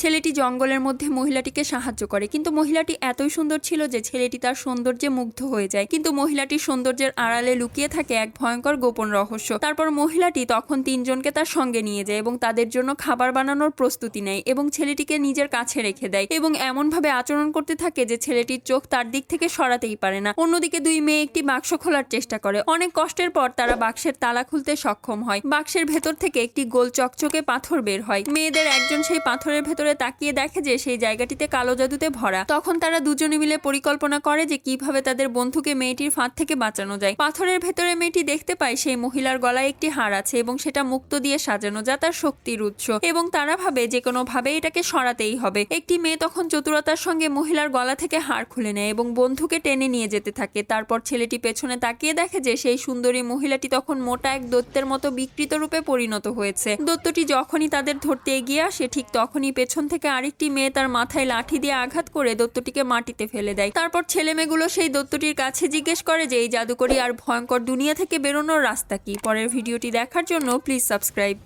ছেলেটি জঙ্গলের মধ্যে মহিলাটিকে সাহায্য করে। কিন্তু মহিলাটি এতই সুন্দর ছিল যে ছেলেটি তার সৌন্দর্যে মুগ্ধ হয়ে যায়। কিন্তু মহিলাটির সৌন্দর্যের আড়ালে লুকিয়ে থাকে এক ভয়ঙ্কর গোপন রহস্য। তারপর মহিলাটি তখন তিনজনকে তার সঙ্গে নিয়ে যায় এবং তাদের জন্য খাবার বানানোর প্রস্তুতি নেয় এবং ছেলেটিকে নিজের কাছে রেখে দেয় এবং এমনভাবে আচরণ করতে থাকে যে ছেলেটির চোখ তার দিক থেকে সরাতেই পারে না। অন্যদিকে দুই মেয়ে একটি বাক্স খোলার চেষ্টা করে। অনেক কষ্টের পর তারা বাক্সের তালা খুলতে সক্ষম হয়। বাক্সের ভেতর থেকে একটি গোল চকচকে পাথর বের হয়। মেয়েদের একজন সেই পাথরের ভেতরে তাকিয়ে দেখে যে সেই জায়গাটিতে কালো জাদুতে ভরা। তখন তারা দুজনে মিলে পরিকল্পনা করে যে কীভাবে তাদের বন্ধুকে মেয়েটির ফাঁদ থেকে বাঁচানো যায়। পাথরের ভেতরে মেয়েটি দেখতে পায় সেই মহিলার গলায় একটি হার আছে এবং সেটা মুক্ত দিয়ে সাজানো যা তার শক্তির উৎস। এবং তারা ভাবে যে কোনো ভাবে এটাকে সরাতেই হবে। একটি মেয়ে তখন চতুরতার সঙ্গে মহিলার গলা থেকে হার খুলে নেয় এবং বন্ধুকে টেনে নিয়ে যেতে থাকে। তারপর ছেলেটি পেছনে তাকিয়ে দেখে যে সেই সুন্দরী মহিলাটি তখন মোটা এক দত্তের মতো বিকৃত রূপে পরিণত হয়েছে। দত্তটি যখনই তাদের ধরতে এগিয়ে আসে, ঠিক তখনই পেছন থেকে আরেকটি মেয়ে তার মাথায় লাঠি দিয়ে আঘাত করে দত্তটিকে মাটিতে ফেলে দেয়। তারপর ছেলে মেয়েগুলো সেই দত্তটির কাছে জিজ্ঞেস করে যে, এই জাদুকরি আর ভয়ঙ্কর দুনিয়া থেকে বেরোনোর রাস্তা কি? পরের ভিডিওটি দেখার জন্য প্লিজ সাবস্ক্রাইব।